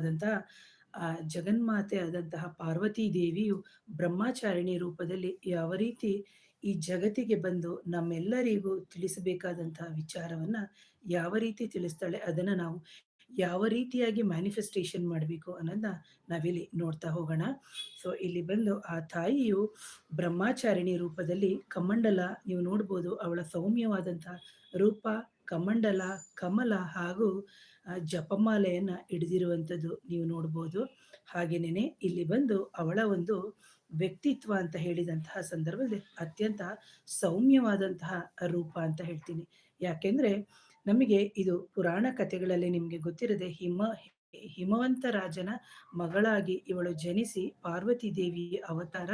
ಸ್ವರೂಪವಾದಂತಹ ಆ, ಜಗನ್ಮಾತೆ ಆದಂತಹ ಪಾರ್ವತಿ ದೇವಿಯು ಬ್ರಹ್ಮಚಾರಿಣಿ ರೂಪದಲ್ಲಿ ಯಾವ ರೀತಿ ಈ ಜಗತ್ತಿಗೆ ಬಂದು ನಮ್ಮೆಲ್ಲರಿಗೂ ತಿಳಿಸಬೇಕಾದಂತಹ ವಿಚಾರವನ್ನ ಯಾವ ರೀತಿ ತಿಳಿಸ್ತಾಳೆ, ಅದನ್ನ ನಾವು ಯಾವ ರೀತಿಯಾಗಿ ಮ್ಯಾನಿಫೆಸ್ಟೇಷನ್ ಮಾಡಬೇಕು ಅನ್ನೋದನ್ನ ನಾವಿಲ್ಲಿ ನೋಡ್ತಾ ಹೋಗೋಣ. ಸೊ ಇಲ್ಲಿ ಬಂದು ಆ ತಾಯಿಯು ಬ್ರಹ್ಮಚಾರಿಣಿ ರೂಪದಲ್ಲಿ ಕಮಂಡಲ, ನೀವು ನೋಡ್ಬೋದು ಅವಳ ಸೌಮ್ಯವಾದಂತಹ ರೂಪ, ಕಮಂಡಲ, ಕಮಲ ಹಾಗೂ ಜಪಮಾಲೆಯನ್ನ ಹಿಡಿದಿರುವಂಥದ್ದು ನೀವು ನೋಡ್ಬೋದು. ಹಾಗೇನೇನೆ ಇಲ್ಲಿ ಬಂದು ಅವಳ ಒಂದು ವ್ಯಕ್ತಿತ್ವ ಅಂತ ಹೇಳಿದಂತಹ ಸಂದರ್ಭದಲ್ಲಿ ಅತ್ಯಂತ ಸೌಮ್ಯವಾದಂತಹ ರೂಪ ಅಂತ ಹೇಳ್ತೀನಿ. ಯಾಕೆಂದ್ರೆ ನಮಗೆ ಇದು ಪುರಾಣ ಕಥೆಗಳಲ್ಲಿ ನಿಮಗೆ ಗೊತ್ತಿರದೆ ಹಿಮ, ಹಿಮವಂತ ರಾಜನ ಮಗಳಾಗಿ ಇವಳು ಜನಿಸಿ ಪಾರ್ವತಿ ದೇವಿ ಅವತಾರ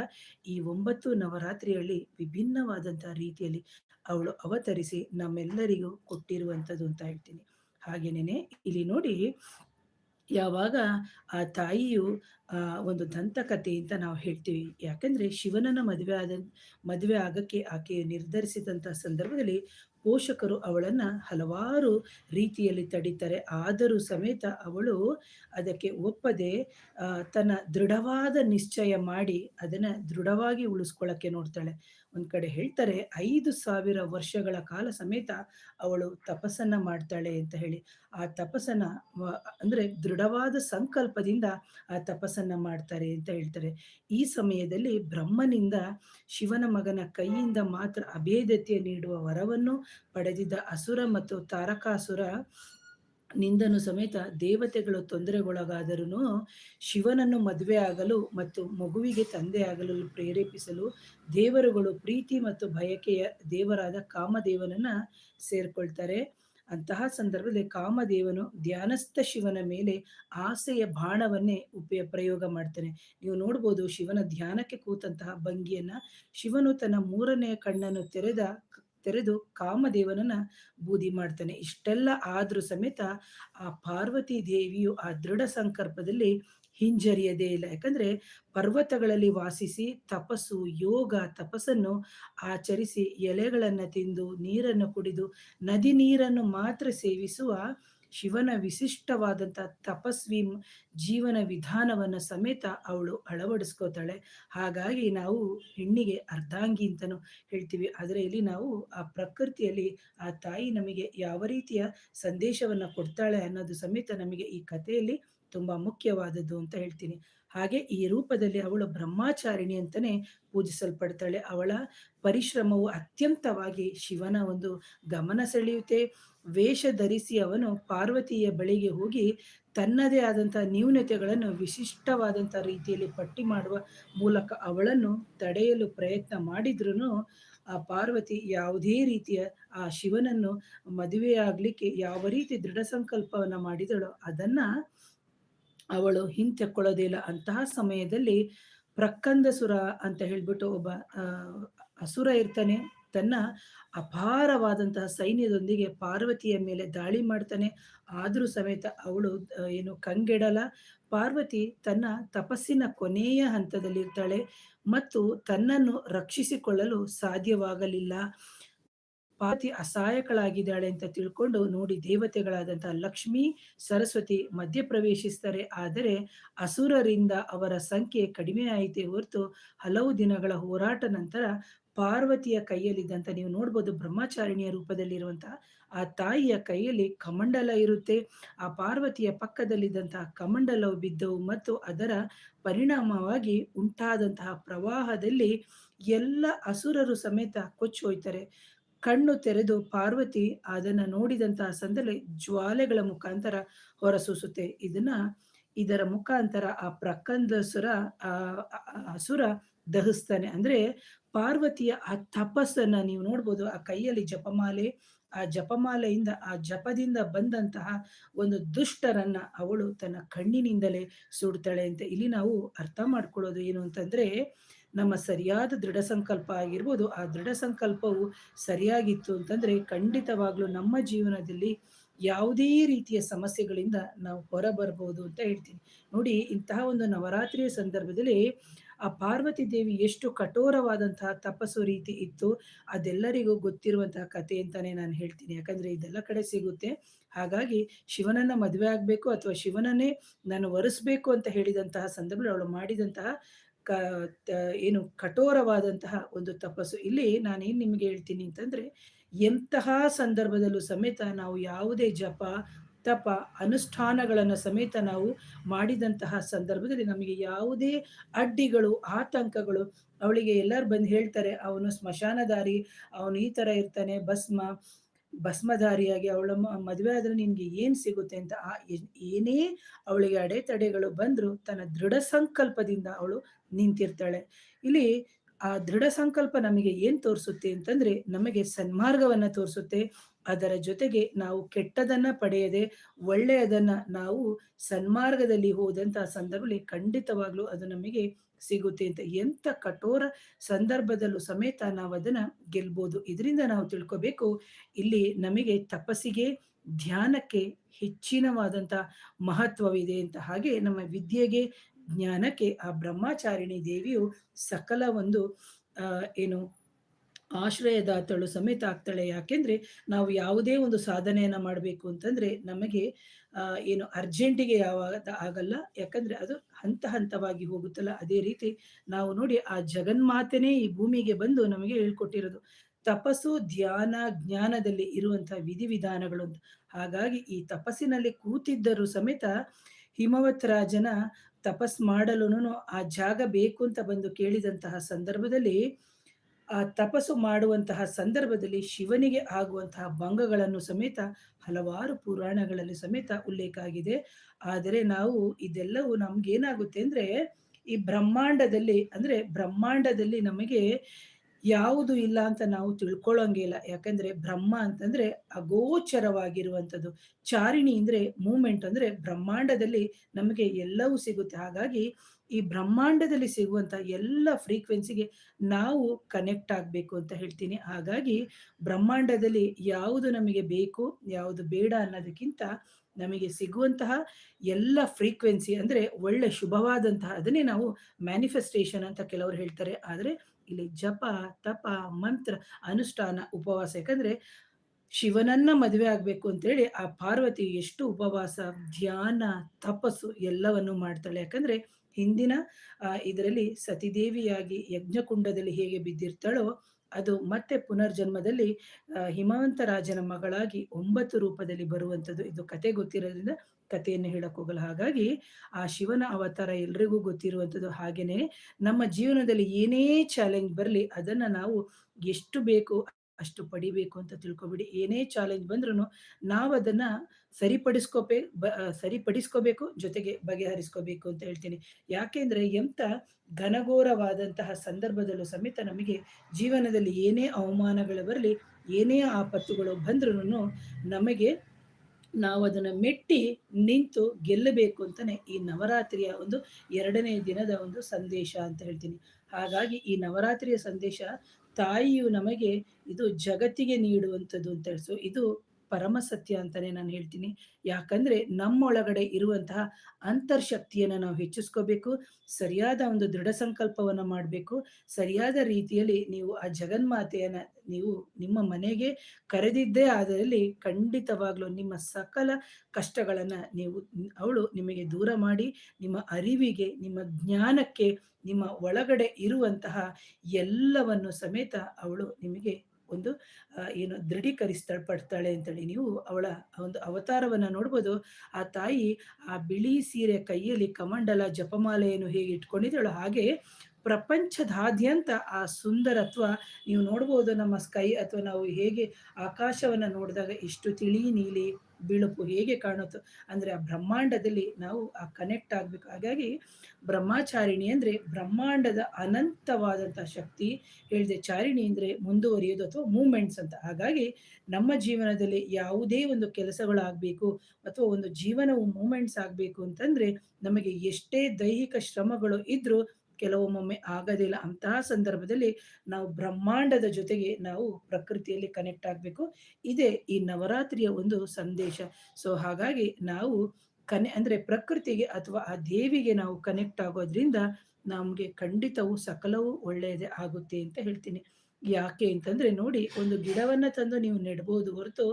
ಈ ಒಂಬತ್ತು ನವರಾತ್ರಿಯಲ್ಲಿ ವಿಭಿನ್ನವಾದಂತಹ ರೀತಿಯಲ್ಲಿ ಅವಳು ಅವತರಿಸಿ ನಮ್ಮೆಲ್ಲರಿಗೂ ಕೊಟ್ಟಿರುವಂಥದ್ದು ಅಂತ ಹೇಳ್ತೀನಿ. ಹಾಗೇನೇನೆ, ಇಲ್ಲಿ ನೋಡಿ ಯಾವಾಗ ಆ ತಾಯಿಯು, ಆ, ಒಂದು ದಂತಕಥೆ ಅಂತ ನಾವು ಹೇಳ್ತೀವಿ. ಯಾಕಂದ್ರೆ ಶಿವನನ್ನ ಮದುವೆ ಆದ, ಮದುವೆ ಆಗಕ್ಕೆ ಆಕೆ ನಿರ್ಧರಿಸಿದಂತ ಸಂದರ್ಭದಲ್ಲಿ ಪೋಷಕರು ಅವಳನ್ನ ಹಲವಾರು ರೀತಿಯಲ್ಲಿ ತಡೀತಾರೆ. ಆದರೂ ಸಮೇತ ಅವಳು ಅದಕ್ಕೆ ಒಪ್ಪದೆ ತನ್ನ ದೃಢವಾದ ನಿಶ್ಚಯ ಮಾಡಿ ಅದನ್ನ ದೃಢವಾಗಿ ಉಳಿಸ್ಕೊಳ್ಳಕ್ಕೆ ನೋಡ್ತಾಳೆ. ಒಂದ್ ಕಡೆ ಹೇಳ್ತಾರೆ, ಐದು ಸಾವಿರ ವರ್ಷಗಳ ಕಾಲ ಸಮೇತ ಅವಳು ತಪಸ್ಸನ್ನ ಮಾಡ್ತಾಳೆ ಅಂತ ಹೇಳಿ. ಆ ತಪಸ್ಸನ್ನ ಅಂದ್ರೆ ದೃಢವಾದ ಸಂಕಲ್ಪದಿಂದ ಆ ತಪಸ್ಸನ್ನ ಮಾಡ್ತಾರೆ ಅಂತ ಹೇಳ್ತಾರೆ. ಈ ಸಮಯದಲ್ಲಿ ಬ್ರಹ್ಮನಿಂದ ಶಿವನ ಮಗನ ಕೈಯಿಂದ ಮಾತ್ರ ಅಭೇದತೆ ನೀಡುವ ವರವನ್ನು ಪಡೆದಿದ್ದ ಅಸುರ ಮತ್ತು ತಾರಕಾಸುರ ನಿಂದನು ಸಮೇತ ದೇವತೆಗಳು ತೊಂದರೆಗೊಳಗಾದರೂ ಶಿವನನ್ನು ಮದುವೆ ಆಗಲು ಮತ್ತು ಮಗುವಿಗೆ ತಂದೆ ಆಗಲು ಪ್ರೇರೇಪಿಸಲು ದೇವರುಗಳು ಪ್ರೀತಿ ಮತ್ತು ಬಯಕೆಯ ದೇವರಾದ ಕಾಮದೇವನನ್ನ ಸೇರ್ಕೊಳ್ತಾರೆ. ಅಂತಹ ಸಂದರ್ಭದಲ್ಲಿ ಕಾಮದೇವನು ಧ್ಯಾನಸ್ಥ ಶಿವನ ಮೇಲೆ ಆಸೆಯ ಬಾಣವನ್ನೇ ಉಪಯ ಪ್ರಯೋಗ ಮಾಡ್ತಾನೆ. ನೀವು ನೋಡ್ಬೋದು ಶಿವನ ಧ್ಯಾನಕ್ಕೆ ಕೂತಂತಹ ಭಂಗಿಯನ್ನ ಶಿವನು ತನ್ನ ಮೂರನೆಯ ಕಣ್ಣನ್ನು ತೆರೆದ ತೆರೆದು ಕಾಮದೇವನನ್ನ ಬೂದಿ ಮಾಡ್ತಾನೆ. ಇಷ್ಟೆಲ್ಲ ಆದ್ರೂ ಸಮೇತ ಆ ಪಾರ್ವತಿ ದೇವಿಯು ಆ ದೃಢ ಸಂಕಲ್ಪದಲ್ಲಿ ಹಿಂಜರಿಯದೇ ಇಲ್ಲ. ಯಾಕಂದ್ರೆ ಪರ್ವತಗಳಲ್ಲಿ ವಾಸಿಸಿ ತಪಸ್ಸು, ಯೋಗ, ತಪಸ್ಸನ್ನು ಆಚರಿಸಿ ಎಲೆಗಳನ್ನ ತಿಂದು, ನೀರನ್ನು ಕುಡಿದು, ನದಿ ನೀರನ್ನು ಮಾತ್ರ ಸೇವಿಸುವ ಶಿವನ ವಿಶಿಷ್ಟವಾದಂಥ ತಪಸ್ವಿ ಜೀವನ ವಿಧಾನವನ್ನು ಸಮೇತ ಅವಳು ಅಳವಡಿಸ್ಕೋತಾಳೆ. ಹಾಗಾಗಿ ನಾವು ಹೆಣ್ಣಿಗೆ ಅರ್ಧಾಂಗಿ ಅಂತಲೂ ಹೇಳ್ತೀವಿ. ಆದರೆ ಇಲ್ಲಿ ನಾವು ಆ ಪ್ರಕೃತಿಯಲ್ಲಿ ಆ ತಾಯಿ ನಮಗೆ ಯಾವ ರೀತಿಯ ಸಂದೇಶವನ್ನು ಕೊಡ್ತಾಳೆ ಅನ್ನೋದು ಸಮೇತ ನಮಗೆ ಈ ಕಥೆಯಲ್ಲಿ ತುಂಬ ಮುಖ್ಯವಾದದ್ದು ಅಂತ ಹೇಳ್ತೀನಿ. ಹಾಗೆ ಈ ರೂಪದಲ್ಲಿ ಅವಳು ಬ್ರಹ್ಮಾಚಾರಿಣಿ ಅಂತಾನೆ ಪೂಜಿಸಲ್ಪಡ್ತಾಳೆ. ಅವಳ ಪರಿಶ್ರಮವು ಅತ್ಯಂತವಾಗಿ ಶಿವನ ಒಂದು ಗಮನ ಸೆಳೆಯುತ್ತೆ. ವೇಷ ಧರಿಸಿ ಅವನು ಪಾರ್ವತಿಯ ಬಳಿಗೆ ಹೋಗಿ ತನ್ನದೇ ಆದಂತಹ ನ್ಯೂನತೆಗಳನ್ನು ವಿಶಿಷ್ಟವಾದಂಥ ರೀತಿಯಲ್ಲಿ ಪಟ್ಟಿ ಮಾಡುವ ಮೂಲಕ ಅವಳನ್ನು ತಡೆಯಲು ಪ್ರಯತ್ನ ಮಾಡಿದ್ರೂ ಆ ಪಾರ್ವತಿ ಯಾವುದೇ ರೀತಿಯ ಆ ಶಿವನನ್ನು ಮದುವೆಯಾಗಲಿಕ್ಕೆ ಯಾವ ರೀತಿ ದೃಢ ಸಂಕಲ್ಪವನ್ನು ಮಾಡಿದಳೋ ಅದನ್ನ ಅವಳು ಹಿಂತೆಕ್ಕೊಳ್ಳೋದಿಲ್ಲ ಅಂತಹ ಸಮಯದಲ್ಲಿ ಪ್ರಕ್ಕಂದಸುರ ಅಂತ ಹೇಳ್ಬಿಟ್ಟು ಒಬ್ಬ ಅಸುರ ಇರ್ತಾನೆ. ತನ್ನ ಅಪಾರವಾದಂತಹ ಸೈನ್ಯದೊಂದಿಗೆ ಪಾರ್ವತಿಯ ಮೇಲೆ ದಾಳಿ ಮಾಡ್ತಾನೆ. ಆದರೂ ಸಮೇತ ಅವಳು ಏನು ಕಂಗೆಡಲ ಪಾರ್ವತಿ ತನ್ನ ತಪಸ್ಸಿನ ಕೊನೆಯ ಹಂತದಲ್ಲಿರ್ತಾಳೆ ಮತ್ತು ತನ್ನನ್ನು ರಕ್ಷಿಸಿಕೊಳ್ಳಲು ಸಾಧ್ಯವಾಗಲಿಲ್ಲ. ಪಾರ್ವತಿ ಅಸಹಾಯಕಳಾಗಿದ್ದಾಳೆ ಅಂತ ತಿಳ್ಕೊಂಡು ನೋಡಿ ದೇವತೆಗಳಾದಂತಹ ಲಕ್ಷ್ಮಿ, ಸರಸ್ವತಿ ಮಧ್ಯ ಪ್ರವೇಶಿಸ್ತಾರೆ. ಆದರೆ ಅಸುರರಿಂದ ಅವರ ಸಂಖ್ಯೆ ಕಡಿಮೆ ಆಯಿತೇ ಹೊರತು ಹಲವು ದಿನಗಳ ಹೋರಾಟ ನಂತರ ಪಾರ್ವತಿಯ ಕೈಯಲ್ಲಿದ್ದಂತ ನೀವು ನೋಡ್ಬೋದು ಬ್ರಹ್ಮಚಾರಿಣಿಯ ರೂಪದಲ್ಲಿರುವಂತಹ ಆ ತಾಯಿಯ ಕೈಯಲ್ಲಿ ಕಮಂಡಲ ಇರುತ್ತೆ. ಆ ಪಾರ್ವತಿಯ ಪಕ್ಕದಲ್ಲಿದ್ದಂತಹ ಕಮಂಡಲವು ಬಿದ್ದವು ಮತ್ತು ಅದರ ಪರಿಣಾಮವಾಗಿ ಉಂಟಾದಂತಹ ಪ್ರವಾಹದಲ್ಲಿ ಎಲ್ಲ ಅಸುರರು ಸಮೇತ ಕೊಚ್ಚಿ ಹೋಯ್ತಾರೆ. ಕಣ್ಣು ತೆರೆದು ಪಾರ್ವತಿ ಅದನ್ನ ನೋಡಿದಂತಹ ಸಂದಲೆ ಜ್ವಾಲೆಗಳ ಮುಖಾಂತರ ಹೊರಸೂಸುತ್ತೆ. ಇದನ್ನ ಇದರ ಮುಖಾಂತರ ಆ ಪ್ರಕಂದಸುರ ಆ ಅಸುರ ದಹಿಸ್ತಾನೆ. ಅಂದ್ರೆ ಪಾರ್ವತಿಯ ಆ ತಪಸ್ಸನ್ನ ನೀವು ನೋಡ್ಬೋದು, ಆ ಕೈಯಲ್ಲಿ ಜಪಮಾಲೆ, ಆ ಜಪಮಾಲೆಯಿಂದ, ಆ ಜಪದಿಂದ ಬಂದಂತಹ ಒಂದು ದುಷ್ಟರನ್ನ ಅವಳು ತನ್ನ ಕಣ್ಣಿನಿಂದಲೇ ಸುಡ್ತಾಳೆ ಅಂತ ಇಲ್ಲಿ ನಾವು ಅರ್ಥ ಮಾಡ್ಕೊಳ್ಳೋದು ಏನು ಅಂತಂದ್ರೆ ನಮ್ಮ ಸರಿಯಾದ ದೃಢ ಸಂಕಲ್ಪ ಆಗಿರ್ಬೋದು, ಆ ದೃಢ ಸಂಕಲ್ಪವು ಸರಿಯಾಗಿತ್ತು ಅಂತಂದ್ರೆ ಖಂಡಿತವಾಗ್ಲೂ ನಮ್ಮ ಜೀವನದಲ್ಲಿ ಯಾವುದೇ ರೀತಿಯ ಸಮಸ್ಯೆಗಳಿಂದ ನಾವು ಹೊರ ಹೊರಬರಬಹುದು ಅಂತ ಹೇಳ್ತೀನಿ. ನೋಡಿ, ಇಂತಹ ಒಂದು ನವರಾತ್ರಿಯ ಸಂದರ್ಭದಲ್ಲಿ ಆ ಪಾರ್ವತಿ ದೇವಿ ಎಷ್ಟು ಕಠೋರವಾದಂತಹ ತಪಸ್ಸು ರೀತಿ ಇತ್ತು, ಅದೆಲ್ಲರಿಗೂ ಗೊತ್ತಿರುವಂತಹ ಕಥೆ ಅಂತಾನೆ ನಾನು ಹೇಳ್ತೀನಿ. ಯಾಕಂದ್ರೆ ಇದೆಲ್ಲ ಕಡೆ ಸಿಗುತ್ತೆ. ಹಾಗಾಗಿ ಶಿವನನ್ನ ಮದುವೆ ಆಗ್ಬೇಕು ಅಥವಾ ಶಿವನನ್ನೇ ನಾನು ಒರೆಸ್ಬೇಕು ಅಂತ ಹೇಳಿದಂತಹ ಸಂದರ್ಭದಲ್ಲಿ ಅವಳು ಮಾಡಿದಂತಹ ಕ ಏನು ಕಠೋರವಾದಂತಹ ಒಂದು ತಪಸ್ಸು. ಇಲ್ಲಿ ನಾನೇನು ನಿಮಗೆ ಹೇಳ್ತೀನಿ ಅಂತಂದ್ರೆ, ಎಂತಹ ಸಂದರ್ಭದಲ್ಲೂ ಸಮೇತ ನಾವು ಯಾವುದೇ ಜಪ, ತಪ, ಅನುಷ್ಠಾನಗಳನ್ನು ಸಮೇತ ನಾವು ಮಾಡಿದಂತಹ ಸಂದರ್ಭದಲ್ಲಿ ನಮಗೆ ಯಾವುದೇ ಅಡ್ಡಿಗಳು, ಆತಂಕಗಳು, ಅವಳಿಗೆ ಎಲ್ಲರೂ ಬಂದು ಹೇಳ್ತಾರೆ, ಅವನು ಸ್ಮಶಾನದಾರಿ, ಅವನು ಈ ತರ ಇರ್ತಾನೆ, ಭಸ್ಮ ಭಸ್ಮಧಾರಿಯಾಗಿ ಅವಳ ಮದುವೆ ಆದರೆ ನಿನ್ಗೆ ಏನು ಸಿಗುತ್ತೆ ಅಂತ ಆ ಏನೇ ಅವಳಿಗೆ ಅಡೆತಡೆಗಳು ಬಂದ್ರು ತನ್ನ ದೃಢ ಸಂಕಲ್ಪದಿಂದ ಅವಳು ನಿಂತಿರ್ತಾಳೆ. ಇಲ್ಲಿ ಆ ದೃಢ ಸಂಕಲ್ಪ ನಮಗೆ ಏನು ತೋರಿಸುತ್ತೆ ಅಂತಂದ್ರೆ ನಮಗೆ ಸನ್ಮಾರ್ಗವನ್ನ ತೋರಿಸುತ್ತೆ. ಅದರ ಜೊತೆಗೆ ನಾವು ಕೆಟ್ಟದನ್ನ ಪಡೆಯದೆ ಒಳ್ಳೆಯದನ್ನ ನಾವು ಸನ್ಮಾರ್ಗದಲ್ಲಿ ಹೋದಂತಹ ಸಂದರ್ಭದಲ್ಲಿ ಖಂಡಿತವಾಗ್ಲೂ ಅದು ನಮಗೆ ಸಿಗುತ್ತೆ ಅಂತ ಎಂತ ಕಠೋರ ಸಂದರ್ಭದಲ್ಲೂ ಸಮೇತ ನಾವು ಅದನ್ನ ಗೆಲ್ಬೋದು. ಇದರಿಂದ ನಾವು ತಿಳ್ಕೋಬೇಕು, ಇಲ್ಲಿ ನಮಗೆ ತಪಸ್ಸಿಗೆ, ಧ್ಯಾನಕ್ಕೆ ಹೆಚ್ಚಿನವಾದಂತ ಮಹತ್ವವಿದೆ ಅಂತ ಹಾಗೆ ನಮ್ಮ ವಿದ್ಯೆಗೆ, ಜ್ಞಾನಕ್ಕೆ ಆ ಬ್ರಹ್ಮಚಾರಿಣಿ ದೇವಿಯು ಸಕಲ ಒಂದು ಏನು ಆಶ್ರಯದಾತಳು ಸಮೇತ ಆಗ್ತಾಳೆ. ಯಾಕೆಂದ್ರೆ ನಾವು ಯಾವುದೇ ಒಂದು ಸಾಧನೆಯನ್ನ ಮಾಡಬೇಕು ಅಂತಂದ್ರೆ ನಮಗೆ ಏನು ಅರ್ಜೆಂಟಿಗೆ ಯಾವಾಗ ಆಗಲ್ಲ. ಯಾಕಂದ್ರೆ ಅದು ಹಂತ ಹಂತವಾಗಿ ಹೋಗುತ್ತಲ್ಲ. ಅದೇ ರೀತಿ ನಾವು ನೋಡಿ ಆ ಜಗನ್ಮಾತೆನೇ ಈ ಭೂಮಿಗೆ ಬಂದು ನಮಗೆ ಹೇಳ್ಕೊಟ್ಟಿರೋದು. ತಪಸ್ಸು ಧ್ಯಾನ ಜ್ಞಾನದಲ್ಲಿ ಇರುವಂತಹ ವಿಧಿವಿಧಾನಗಳು ಹಾಗಾಗಿ ಈ ತಪಸ್ಸಿನಲ್ಲಿ ಕೂತಿದ್ದರೂ ಸಮೇತ ಹಿಮವತ್ ರಾಜನ ತಪಸ್ ಮಾಡಲು ಆ ಜಾಗ ಬೇಕು ಅಂತ ಬಂದು ಕೇಳಿದಂತಹ ಸಂದರ್ಭದಲ್ಲಿ ಆ ತಪಸ್ಸು ಮಾಡುವಂತಹ ಸಂದರ್ಭದಲ್ಲಿ ಶಿವನಿಗೆ ಆಗುವಂತಹ ಭಂಗಗಳನ್ನು ಸಮೇತ, ಹಲವಾರು ಪುರಾಣಗಳಲ್ಲಿ ಸಮೇತ ಉಲ್ಲೇಖ ಆಗಿದೆ. ಆದರೆ ನಾವು ಇದೆಲ್ಲವೂ ನಮ್ಗೇನಾಗುತ್ತೆ ಅಂದ್ರೆ, ಈ ಬ್ರಹ್ಮಾಂಡದಲ್ಲಿ, ಅಂದ್ರೆ ಬ್ರಹ್ಮಾಂಡದಲ್ಲಿ ನಮಗೆ ಯಾವುದು ಇಲ್ಲ ಅಂತ ನಾವು ತಿಳ್ಕೊಳ್ಳೋಂಗಿಲ್ಲ ಯಾಕಂದ್ರೆ ಬ್ರಹ್ಮ ಅಂತಂದ್ರೆ ಅಗೋಚರವಾಗಿರುವಂಥದ್ದು. ಚಾರಿಣಿ ಅಂದ್ರೆ ಮೂಮೆಂಟ್ ಅಂದ್ರೆ ಬ್ರಹ್ಮಾಂಡದಲ್ಲಿ ನಮಗೆ ಎಲ್ಲವೂ ಸಿಗುತ್ತೆ. ಹಾಗಾಗಿ ಈ ಬ್ರಹ್ಮಾಂಡದಲ್ಲಿ ಸಿಗುವಂತ ಎಲ್ಲ ಫ್ರೀಕ್ವೆನ್ಸಿಗೆ ನಾವು ಕನೆಕ್ಟ್ ಆಗಬೇಕು ಅಂತ ಹೇಳ್ತೀನಿ. ಹಾಗಾಗಿ ಬ್ರಹ್ಮಾಂಡದಲ್ಲಿ ಯಾವುದು ನಮಗೆ ಬೇಕು, ಯಾವುದು ಬೇಡ ಅನ್ನೋದಕ್ಕಿಂತ ನಮಗೆ ಸಿಗುವಂತಹ ಎಲ್ಲ ಫ್ರೀಕ್ವೆನ್ಸಿ ಅಂದ್ರೆ ಒಳ್ಳೆ ಶುಭವಾದಂತಹ ಅದನ್ನೇ ನಾವು ಮ್ಯಾನಿಫೆಸ್ಟೇಷನ್ ಅಂತ ಕೆಲವರು ಹೇಳ್ತಾರೆ. ಆದರೆ ಇಲ್ಲಿ ಜಪ, ತಪ, ಮಂತ್ರ, ಅನುಷ್ಠಾನ, ಉಪವಾಸ, ಯಾಕಂದ್ರೆ ಶಿವನನ್ನ ಮದುವೆ ಆಗ್ಬೇಕು ಅಂತೇಳಿ ಆ ಪಾರ್ವತಿ ಎಷ್ಟು ಉಪವಾಸ, ಧ್ಯಾನ, ತಪಸ್ಸು ಎಲ್ಲವನ್ನು ಮಾಡ್ತಾಳೆ. ಯಾಕಂದ್ರೆ ಹಿಂದಿನ ಇದರಲ್ಲಿ ಸತಿದೇವಿಯಾಗಿ ಯಜ್ಞಕುಂಡದಲ್ಲಿ ಹೇಗೆ ಬಿದ್ದಿರ್ತಾಳೋ ಅದು ಮತ್ತೆ ಪುನರ್ಜನ್ಮದಲ್ಲಿ ಹಿಮವಂತ ರಾಜನ ಮಗಳಾಗಿ ಒಂಬತ್ತು ರೂಪದಲ್ಲಿ ಬರುವಂಥದ್ದು ಇದು ಕತೆ ಗೊತ್ತಿರೋದ್ರಿಂದ ಕಥೆಯನ್ನು ಹೇಳಕ್ ಹೋಗಲ್ಲ. ಹಾಗಾಗಿ ಆ ಶಿವನ ಅವತಾರ ಎಲ್ರಿಗೂ ಗೊತ್ತಿರುವಂಥದ್ದು ಹಾಗೇನೆ ನಮ್ಮ ಜೀವನದಲ್ಲಿ ಏನೇ ಚಾಲೆಂಜ್ ಬರಲಿ ಅದನ್ನ ನಾವು ಎಷ್ಟು ಬೇಕು ಅಷ್ಟು ಪಡಿಬೇಕು ಅಂತ ತಿಳ್ಕೊಬಿಡಿ. ಏನೇ ಚಾಲೆಂಜ್ ಬಂದ್ರೂ ನಾವು ಅದನ್ನ ಸರಿಪಡಿಸ್ಕೋಬೇ ಬ ಸರಿಪಡಿಸ್ಕೋಬೇಕು, ಜೊತೆಗೆ ಬಗೆಹರಿಸ್ಕೋಬೇಕು ಅಂತ ಹೇಳ್ತೀನಿ. ಯಾಕೆಂದ್ರೆ ಎಂಥ ಘನಘೋರವಾದಂತಹ ಸಂದರ್ಭದಲ್ಲೂ ಸಮೇತ ನಮಗೆ ಜೀವನದಲ್ಲಿ ಏನೇ ಅವಮಾನಗಳು ಬರಲಿ, ಏನೇ ಆಪತ್ತುಗಳು ಬಂದ್ರೂ ನಮಗೆ ನಾವು ಅದನ್ನು ಮೆಟ್ಟಿ ನಿಂತು ಗೆಲ್ಲಬೇಕು ಅಂತಾನೆ ಈ ನವರಾತ್ರಿಯ ಒಂದು ಎರಡನೇ ದಿನದ ಒಂದು ಸಂದೇಶ ಅಂತ ಹೇಳ್ತೀನಿ. ಹಾಗಾಗಿ ಈ ನವರಾತ್ರಿಯ ಸಂದೇಶ ತಾಯಿಯು ನಮಗೆ ಇದು ಜಗತ್ತಿಗೆ ನೀಡುವಂಥದ್ದು ಅಂತ ಸೊ ಇದು ಪರಮ ಸತ್ಯ ಅಂತಾನೆ ನಾನು ಹೇಳ್ತೀನಿ. ಯಾಕಂದ್ರೆ ನಮ್ಮೊಳಗಡೆ ಇರುವಂತಹ ಅಂತರ್ಶಕ್ತಿಯನ್ನು ನಾವು ಹೆಚ್ಚಿಸ್ಕೋಬೇಕು, ಸರಿಯಾದ ಒಂದು ದೃಢ ಸಂಕಲ್ಪವನ್ನ ಮಾಡಬೇಕು, ಸರಿಯಾದ ರೀತಿಯಲ್ಲಿ ನೀವು ಆ ಜಗನ್ಮಾತೆಯನ್ನ ನೀವು ನಿಮ್ಮ ಮನೆಗೆ ಕರೆದಿದ್ದೇ ಆದರಲ್ಲಿ ಖಂಡಿತವಾಗ್ಲೂ ನಿಮ್ಮ ಸಕಲ ಕಷ್ಟಗಳನ್ನ ನೀವು ಅವಳು ನಿಮಗೆ ದೂರ ಮಾಡಿ, ನಿಮ್ಮ ಅರಿವಿಗೆ, ನಿಮ್ಮ ಜ್ಞಾನಕ್ಕೆ, ನಿಮ್ಮ ಒಳಗಡೆ ಇರುವಂತಹ ಎಲ್ಲವನ್ನು ಸಮೇತ ಅವಳು ನಿಮಗೆ ಒಂದು ಏನು ದೃಢೀಕರಿಸ್ತಾ, ಪಡ್ತಾಳೆ ಅಂತೇಳಿ ನೀವು ಅವಳ ಒಂದು ಅವತಾರವನ್ನು ನೋಡ್ಬೋದು. ಆ ತಾಯಿ ಆ ಬಿಳಿ ಸೀರೆ ಕೈಯಲ್ಲಿ ಕಮಂಡಲ, ಜಪಮಾಲೆಯನ್ನು ಹೇಗೆ ಇಟ್ಕೊಂಡಿದ್ದಾಳೋ ಹಾಗೆ ಪ್ರಪಂಚದಾದ್ಯಂತ ಆ ಸುಂದರತ್ವ ನೀವು ನೋಡ್ಬೋದು ನಮ್ಮ ಸ್ಕೈ ಅಥವಾ ನಾವು ಹೇಗೆ ಆಕಾಶವನ್ನು ನೋಡಿದಾಗ ಇಷ್ಟು ತಿಳಿ ನೀಲಿ ಬಿಳುಪು ಹೇಗೆ ಕಾಣುತ್ತೋ. ಅಂದರೆ ಆ ಬ್ರಹ್ಮಾಂಡದಲ್ಲಿ ನಾವು ಆ ಕನೆಕ್ಟ್ ಆಗಬೇಕು. ಹಾಗಾಗಿ ಬ್ರಹ್ಮಚಾರಿಣಿ ಅಂದರೆ ಬ್ರಹ್ಮಾಂಡದ ಅನಂತವಾದಂಥ ಶಕ್ತಿ ಹೇಳಿದೆ ಚಾರಿಣಿ ಅಂದರೆ ಮುಂದುವರಿಯೋದು ಅಥವಾ ಮೂಮೆಂಟ್ಸ್ ಅಂತ. ಹಾಗಾಗಿ ನಮ್ಮ ಜೀವನದಲ್ಲಿ ಯಾವುದೇ ಒಂದು ಕೆಲಸಗಳಾಗಬೇಕು ಅಥವಾ ಒಂದು ಜೀವನವು ಮೂಮೆಂಟ್ಸ್ ಆಗಬೇಕು ಅಂತಂದರೆ ನಮಗೆ ಎಷ್ಟೇ ದೈಹಿಕ ಶ್ರಮಗಳು ಇದ್ರೂ ಕೆಲವೊಮ್ಮೊಮ್ಮೆ ಆಗೋದಿಲ್ಲ ಅಂತಹ ಸಂದರ್ಭದಲ್ಲಿ ನಾವು ಬ್ರಹ್ಮಾಂಡದ ಜೊತೆಗೆ ನಾವು ಪ್ರಕೃತಿಯಲ್ಲಿ ಕನೆಕ್ಟ್ ಆಗಬೇಕು. ಇದೇ ಈ ನವರಾತ್ರಿಯ ಒಂದು ಸಂದೇಶ. ಸೊ ಹಾಗಾಗಿ ನಾವು ಕನೆ, ಅಂದರೆ ಪ್ರಕೃತಿಗೆ ಅಥವಾ ಆ ದೇವಿಗೆ ನಾವು ಕನೆಕ್ಟ್ ಆಗೋದ್ರಿಂದ ನಮಗೆ ಖಂಡಿತವೂ ಸಕಲವೂ ಒಳ್ಳೆಯದೇ ಆಗುತ್ತೆ ಅಂತ ಹೇಳ್ತೀನಿ. ಯಾಕೆ ಅಂತಂದ್ರೆ ನೋಡಿ, ಒಂದು ಗಿಡವನ್ನ ತಂದು ನೀವು ನೆಡ್ಬೋದು ಹೊರತು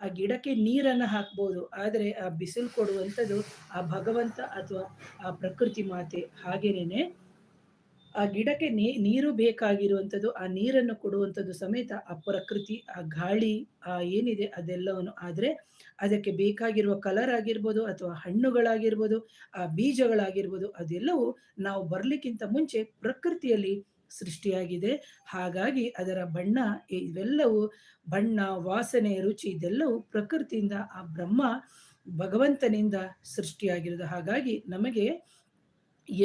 ಆ ಗಿಡಕ್ಕೆ ನೀರನ್ನ ಹಾಕ್ಬೋದು. ಆದರೆ ಆ ಬಿಸಿಲು ಕೊಡುವಂಥದ್ದು ಆ ಭಗವಂತ ಅಥವಾ ಆ ಪ್ರಕೃತಿ ಮಾತೆ ಹಾಗೇನೇನೆ ಆ ಗಿಡಕ್ಕೆ ನೀರು ಬೇಕಾಗಿರುವಂಥದ್ದು, ಆ ನೀರನ್ನು ಕೊಡುವಂಥದ್ದು ಸಮೇತ ಆ ಪ್ರಕೃತಿ, ಆ ಗಾಳಿ, ಆ ಏನಿದೆ ಅದೆಲ್ಲವನ್ನು. ಆದರೆ ಅದಕ್ಕೆ ಬೇಕಾಗಿರುವ ಕಲರ್ ಆಗಿರ್ಬೋದು ಅಥವಾ ಹಣ್ಣುಗಳಾಗಿರ್ಬೋದು, ಆ ಬೀಜಗಳಾಗಿರ್ಬೋದು, ಅದೆಲ್ಲವೂ ನಾವು ಬರಲಿಕ್ಕಿಂತ ಮುಂಚೆ ಪ್ರಕೃತಿಯಲ್ಲಿ ಸೃಷ್ಟಿಯಾಗಿದೆ. ಹಾಗಾಗಿ ಅದರ ಬಣ್ಣ, ಇವೆಲ್ಲವೂ ಬಣ್ಣ, ವಾಸನೆ, ರುಚಿ ಇದೆಲ್ಲವೂ ಪ್ರಕೃತಿಯಿಂದ ಆ ಬ್ರಹ್ಮ ಭಗವಂತನಿಂದ ಸೃಷ್ಟಿಯಾಗಿರೋದು ಹಾಗಾಗಿ ನಮಗೆ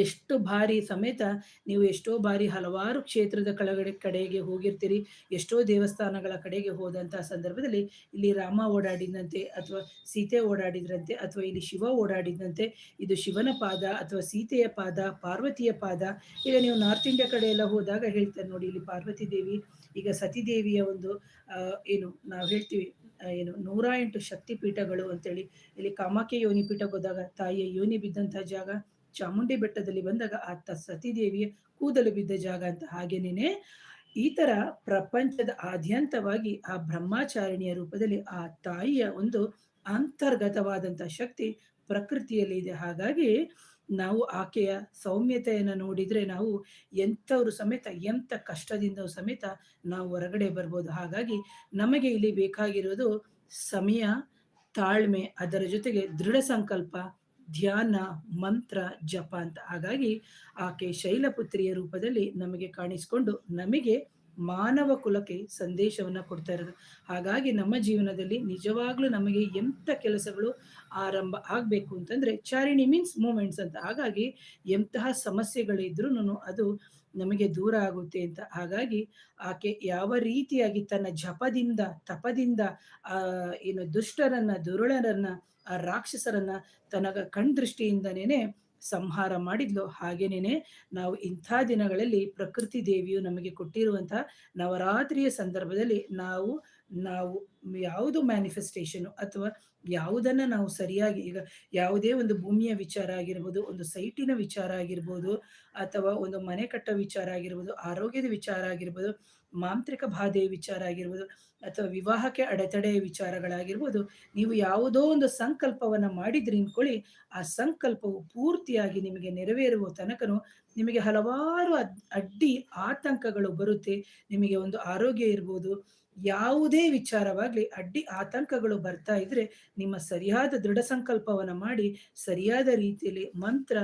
ಎಷ್ಟು ಬಾರಿ ಸಮೇತ ನೀವು ಎಷ್ಟೋ ಬಾರಿ ಹಲವಾರು ಕ್ಷೇತ್ರದ ಕೆಳಗಡೆ ಕಡೆಗೆ ಹೋಗಿರ್ತೀರಿ, ಎಷ್ಟೋ ದೇವಸ್ಥಾನಗಳ ಕಡೆಗೆ ಹೋದಂಥ ಸಂದರ್ಭದಲ್ಲಿ ಇಲ್ಲಿ ರಾಮ ಓಡಾಡಿದಂತೆ ಅಥವಾ ಸೀತೆ ಓಡಾಡಿದ್ರಂತೆ ಅಥವಾ ಇಲ್ಲಿ ಶಿವ ಓಡಾಡಿದಂತೆ ಇದು ಶಿವನ ಪಾದ ಅಥವಾ ಸೀತೆಯ ಪಾದ, ಪಾರ್ವತಿಯ ಪಾದ, ಈಗ ನೀವು ನಾರ್ತ್ ಇಂಡಿಯಾ ಕಡೆ ಎಲ್ಲ ಹೋದಾಗ ಹೇಳ್ತಾರೆ ನೋಡಿ ಇಲ್ಲಿ ಪಾರ್ವತಿ ದೇವಿ, ಈಗ ಸತಿದೇವಿಯ ಒಂದು ಏನು ನಾವು ಹೇಳ್ತೀವಿ ಏನು ನೂರ ಎಂಟು ಶಕ್ತಿ ಪೀಠಗಳು ಅಂತೇಳಿ, ಇಲ್ಲಿ ಕಾಮಾಖ್ಯ ಯೋನಿ ಪೀಠಕ್ಕೆ ಹೋದಾಗ ತಾಯಿಯ ಯೋನಿ ಬಿದ್ದಂತಹ ಜಾಗ ಚಾಮುಂಡಿ ಬೆಟ್ಟದಲ್ಲಿ ಬಂದಾಗ ಆತ ಸತೀದೇವಿಯ ಕೂದಲು ಬಿದ್ದ ಜಾಗ ಅಂತ ಹಾಗೇನೇನೆ. ಈ ತರ ಪ್ರಪಂಚದ ಆದ್ಯಂತವಾಗಿ ಆ ಬ್ರಹ್ಮಾಚಾರಿಣಿಯ ರೂಪದಲ್ಲಿ ಆ ತಾಯಿಯ ಒಂದು ಅಂತರ್ಗತವಾದಂತ ಶಕ್ತಿ ಪ್ರಕೃತಿಯಲ್ಲಿ ಇದೆ. ಹಾಗಾಗಿ ನಾವು ಆಕೆಯ ಸೌಮ್ಯತೆಯನ್ನು ನೋಡಿದ್ರೆ ನಾವು ಎಂಥವ್ರು ಸಮೇತ, ಎಂಥ ಕಷ್ಟದಿಂದ ಸಮೇತ ನಾವು ಹೊರಗಡೆ ಬರ್ಬೋದು. ಹಾಗಾಗಿ ನಮಗೆ ಇಲ್ಲಿ ಬೇಕಾಗಿರೋದು ಸಮಯ, ತಾಳ್ಮೆ, ಅದರ ಜೊತೆಗೆ ದೃಢ ಸಂಕಲ್ಪ ಧ್ಯಾನ, ಮಂತ್ರ, ಜಪ ಅಂತ. ಹಾಗಾಗಿ ಆಕೆ ಶೈಲಪುತ್ರಿಯ ರೂಪದಲ್ಲಿ ನಮಗೆ ಕಾಣಿಸಿಕೊಂಡು ನಮಗೆ ಮಾನವ ಕುಲಕ್ಕೆ ಸಂದೇಶವನ್ನ ಕೊಡ್ತಾ ಇರೋದು. ಹಾಗಾಗಿ ನಮ್ಮ ಜೀವನದಲ್ಲಿ ನಿಜವಾಗ್ಲೂ ನಮಗೆ ಎಂಥ ಕೆಲಸಗಳು ಆರಂಭ ಆಗಬೇಕು ಅಂತಂದ್ರೆ ಚಾರಿಣಿ ಮೀನ್ಸ್ ಮೂಮೆಂಟ್ಸ್ ಅಂತ. ಹಾಗಾಗಿ ಎಂತಹ ಸಮಸ್ಯೆಗಳಿದ್ರೂ ಅದು ನಮಗೆ ದೂರ ಆಗುತ್ತೆ ಅಂತ. ಹಾಗಾಗಿ ಆಕೆ ಯಾವ ರೀತಿಯಾಗಿ ತನ್ನ ಜಪದಿಂದ, ತಪದಿಂದ ಏನು ದುಷ್ಟರನ್ನ, ದುರುಳರನ್ನ ಆ ರಾಕ್ಷಸರನ್ನ ತನಗ ಕಣ್ ದೃಷ್ಟಿಯಿಂದನೇನೆ ಸಂಹಾರ ಮಾಡಿದ್ಲು. ಹಾಗೇನೇನೆ ನಾವು ಇಂಥ ದಿನಗಳಲ್ಲಿ ಪ್ರಕೃತಿ ದೇವಿಯು ನಮಗೆ ಕೊಟ್ಟಿರುವಂತಹ ನವರಾತ್ರಿಯ ಸಂದರ್ಭದಲ್ಲಿ ನಾವು ನಾವು ಯಾವುದು ಮ್ಯಾನಿಫೆಸ್ಟೇಷನ್ ಅಥವಾ ಯಾವುದನ್ನ ನಾವು ಸರಿಯಾಗಿ, ಈಗ ಯಾವುದೇ ಒಂದು ಭೂಮಿಯ ವಿಚಾರ ಆಗಿರ್ಬೋದು, ಒಂದು ಸೈಟಿನ ವಿಚಾರ ಆಗಿರ್ಬೋದು ಅಥವಾ ಒಂದು ಮನೆ ಕಟ್ಟ ವಿಚಾರ ಆಗಿರ್ಬೋದು, ಆರೋಗ್ಯದ ವಿಚಾರ ಆಗಿರ್ಬೋದು ಮಾಂತ್ರಿಕ ಬಾಧೆಯ ವಿಚಾರ ಆಗಿರ್ಬೋದು ಅಥವಾ ವಿವಾಹಕ್ಕೆ ಅಡೆತಡೆ ವಿಚಾರಗಳಾಗಿರ್ಬೋದು, ನೀವು ಯಾವುದೋ ಒಂದು ಸಂಕಲ್ಪವನ್ನು ಮಾಡಿದ್ರಿ ಅಂದ್ಕೊಳ್ಳಿ ಆ ಸಂಕಲ್ಪವು ಪೂರ್ತಿಯಾಗಿ ನಿಮಗೆ ನೆರವೇರುವ ತನಕನು ನಿಮಗೆ ಹಲವಾರು ಅಡ್ಡಿ ಆತಂಕಗಳು ಬರುತ್ತೆ, ನಿಮಗೆ ಒಂದು ಆರೋಗ್ಯ ಇರ್ಬೋದು ಯಾವುದೇ ವಿಚಾರವಾಗಲಿ ಅಡ್ಡಿ ಆತಂಕಗಳು ಬರ್ತಾ ಇದ್ರೆ ನಿಮ್ಮ ಸರಿಯಾದ ದೃಢ ಸಂಕಲ್ಪವನ್ನು ಮಾಡಿ, ಸರಿಯಾದ ರೀತಿಯಲ್ಲಿ ಮಂತ್ರ,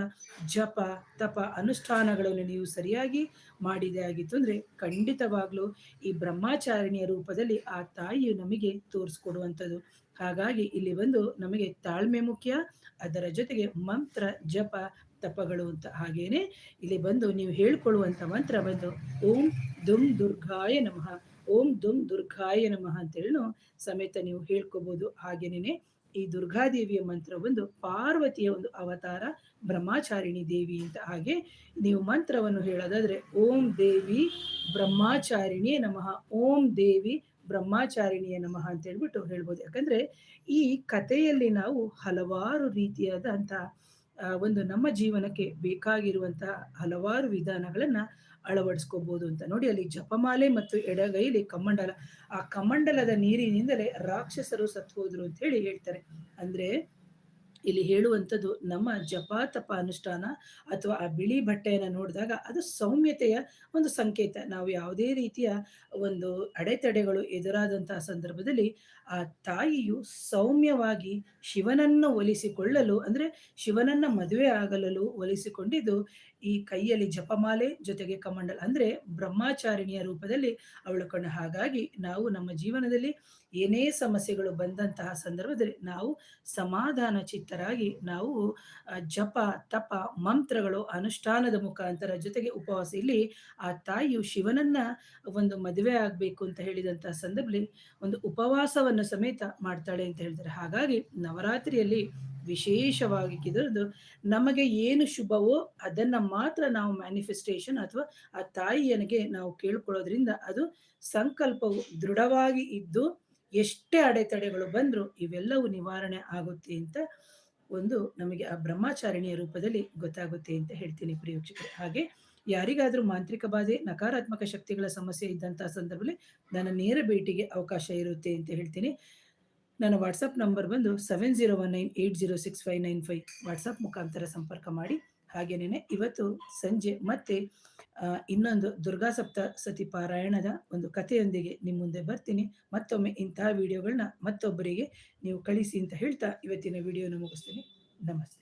ಜಪ, ತಪ ಅನುಷ್ಠಾನಗಳನ್ನು ನೀವು ಸರಿಯಾಗಿ ಮಾಡಿದೆ ಆಗಿತ್ತು ಅಂದರೆ ಖಂಡಿತವಾಗ್ಲೂ ಈ ಬ್ರಹ್ಮಾಚಾರಿಣಿಯ ರೂಪದಲ್ಲಿ ಆ ತಾಯಿಯು ನಮಗೆ ತೋರಿಸ್ಕೊಡುವಂಥದ್ದು. ಹಾಗಾಗಿ ಇಲ್ಲಿ ಬಂದು ನಮಗೆ ತಾಳ್ಮೆ ಮುಖ್ಯ, ಅದರ ಜೊತೆಗೆ ಮಂತ್ರ, ಜಪ, ತಪಗಳು ಅಂತ ಹಾಗೇನೆ ಇಲ್ಲಿ ಬಂದು ನೀವು ಹೇಳ್ಕೊಳ್ಳುವಂಥ ಮಂತ್ರ ಬಂದು ಓಂ ದುಂ ದುರ್ಗಾಯ ನಮಃ. ಓಂ ದುಂ ದುರ್ಗಾಯ ನಮಃ ಅಂತೇಳಿನೂ ಸಮೇತ ನೀವು ಹೇಳ್ಕೋಬಹುದು ಹಾಗೇನೆ ಈ ದುರ್ಗಾದೇವಿಯ ಮಂತ್ರ ಒಂದು ಪಾರ್ವತಿಯ ಒಂದು ಅವತಾರ ಬ್ರಹ್ಮಾಚಾರಿಣಿ ದೇವಿ ಅಂತ ಹಾಗೆ ನೀವು ಮಂತ್ರವನ್ನು ಹೇಳೋದಾದ್ರೆ ಓಂ ದೇವಿ ಬ್ರಹ್ಮಾಚಾರಿಣಿಯೇ ನಮಃ, ಓಂ ದೇವಿ ಬ್ರಹ್ಮಾಚಾರಿಣಿಯ ನಮಃ ಅಂತ ಹೇಳ್ಬಿಟ್ಟು ಹೇಳ್ಬೋದು. ಯಾಕಂದ್ರೆ ಈ ಕಥೆಯಲ್ಲಿ ನಾವು ಹಲವಾರು ರೀತಿಯಾದಂತಹ ಒಂದು ನಮ್ಮ ಜೀವನಕ್ಕೆ ಬೇಕಾಗಿರುವಂತಹ ಹಲವಾರು ವಿಧಾನಗಳನ್ನ ಅಳವಡಿಸ್ಕೋಬಹುದು ಅಂತ. ನೋಡಿ, ಅಲ್ಲಿ ಜಪಮಾಲೆ ಮತ್ತು ಎಡಗೈಲಿ ಕಮಂಡಲ ಆ ಕಮಂಡಲದ ನೀರಿನಿಂದಲೇ ರಾಕ್ಷಸರು ಸತ್ತು ಹೋದ್ರು ಅಂತ ಹೇಳಿ ಹೇಳ್ತಾರೆ. ಅಂದ್ರೆ, ಇಲ್ಲಿ ಹೇಳುವಂಥದ್ದು ನಮ್ಮ ಜಪ ತಪ ಅನುಷ್ಠಾನ ಅಥವಾ ಆ ಬಿಳಿ ಬಟ್ಟೆಯನ್ನು ನೋಡಿದಾಗ ಅದು ಸೌಮ್ಯತೆಯ ಒಂದು ಸಂಕೇತ. ನಾವು ಯಾವುದೇ ರೀತಿಯ ಒಂದು ಅಡೆತಡೆಗಳು ಎದುರಾದಂತಹ ಸಂದರ್ಭದಲ್ಲಿ ಆ ತಾಯಿಯು ಸೌಮ್ಯವಾಗಿ ಶಿವನನ್ನು ಒಲಿಸಿಕೊಳ್ಳಲು, ಅಂದ್ರೆ ಶಿವನನ್ನ ಮದುವೆ ಆಗಲಲು ಒಲಿಸಿಕೊಂಡಿದ್ದು ಈ ಕೈಯಲ್ಲಿ ಜಪಮಾಲೆ ಜೊತೆಗೆ ಕಮಂಡಲ ಅಂದ್ರೆ ಬ್ರಹ್ಮಾಚಾರಿಣಿಯ ರೂಪದಲ್ಲಿ ಅವಳು ಹಾಗಾಗಿ ನಾವು ನಮ್ಮ ಜೀವನದಲ್ಲಿ ಏನೇ ಸಮಸ್ಯೆಗಳು ಬಂದಂತಹ ಸಂದರ್ಭದಲ್ಲಿ ನಾವು ಸಮಾಧಾನ ಚಿತ್ತರಾಗಿ ನಾವು ಜಪ, ತಪ, ಮಂತ್ರಗಳು, ಅನುಷ್ಠಾನದ ಮುಖಾಂತರ ಜೊತೆಗೆ ಉಪವಾಸ ಇಲ್ಲಿ ಆ ತಾಯಿಯು ಶಿವನನ್ನ ಒಂದು ಮದುವೆ ಆಗ್ಬೇಕು ಅಂತ ಹೇಳಿದಂತಹ ಸಂದರ್ಭದಲ್ಲಿ ಒಂದು ಉಪವಾಸವನ್ನು ಸಮೇತ ಮಾಡ್ತಾಳೆ ಅಂತ ಹೇಳ್ತಾರೆ ಹಾಗಾಗಿ ನವರಾತ್ರಿಯಲ್ಲಿ ವಿಶೇಷವಾಗಿ ಕಿದರದು ನಮಗೆ ಏನು ಶುಭವೋ ಅದನ್ನ ಮಾತ್ರ ನಾವು ಮ್ಯಾನಿಫೆಸ್ಟೇಷನ್ ಅಥವಾ ಆ ತಾಯಿಯನಿಗೆ ನಾವು ಕೇಳ್ಕೊಳ್ಳೋದ್ರಿಂದ ಅದು ಸಂಕಲ್ಪವು ದೃಢವಾಗಿ ಇದ್ದು ಎಷ್ಟೇ ಅಡೆತಡೆಗಳು ಬಂದರೂ ಇವೆಲ್ಲವೂ ನಿವಾರಣೆ ಆಗುತ್ತೆ ಅಂತ ಒಂದು ನಮಗೆ ಆ ಬ್ರಹ್ಮಚಾರಿಣಿಯ ರೂಪದಲ್ಲಿ ಗೊತ್ತಾಗುತ್ತೆ ಅಂತ ಹೇಳ್ತೀನಿ ಪ್ರಿಯ ಹಾಗೆ ಯಾರಿಗಾದರೂ ಮಾಂತ್ರಿಕ ಬಾಧೆ, ನಕಾರಾತ್ಮಕ ಶಕ್ತಿಗಳ ಸಮಸ್ಯೆ ಇದ್ದಂಥ ಸಂದರ್ಭದಲ್ಲಿ ನನ್ನ ನೇರ ಭೇಟಿಗೆ ಅವಕಾಶ ಇರುತ್ತೆ ಅಂತ ಹೇಳ್ತೀನಿ. ನನ್ನ ವಾಟ್ಸಪ್ ನಂಬರ್ ಬಂದು 7019806595 ವಾಟ್ಸಪ್ ಮುಖಾಂತರ ಸಂಪರ್ಕ ಮಾಡಿ. ಹಾಗೇನೇನೆ ಇವತ್ತು ಸಂಜೆ ಮತ್ತೆ ಇನ್ನೊಂದು ದುರ್ಗಾ ಸಪ್ತ ಸತಿ ಪಾರಾಯಣದ ಒಂದು ಕಥೆಯೊಂದಿಗೆ ನಿಮ್ಮ ಮುಂದೆ ಬರ್ತೀನಿ. ಮತ್ತೊಮ್ಮೆ ಇಂತಹ ವಿಡಿಯೋಗಳನ್ನ ಮತ್ತೊಬ್ಬರಿಗೆ ನೀವು ಕಳಿಸಿ ಅಂತ ಹೇಳ್ತಾ ಇವತ್ತಿನ ವಿಡಿಯೋನ ಮುಗಿಸ್ತೀನಿ. ನಮಸ್ತೆ.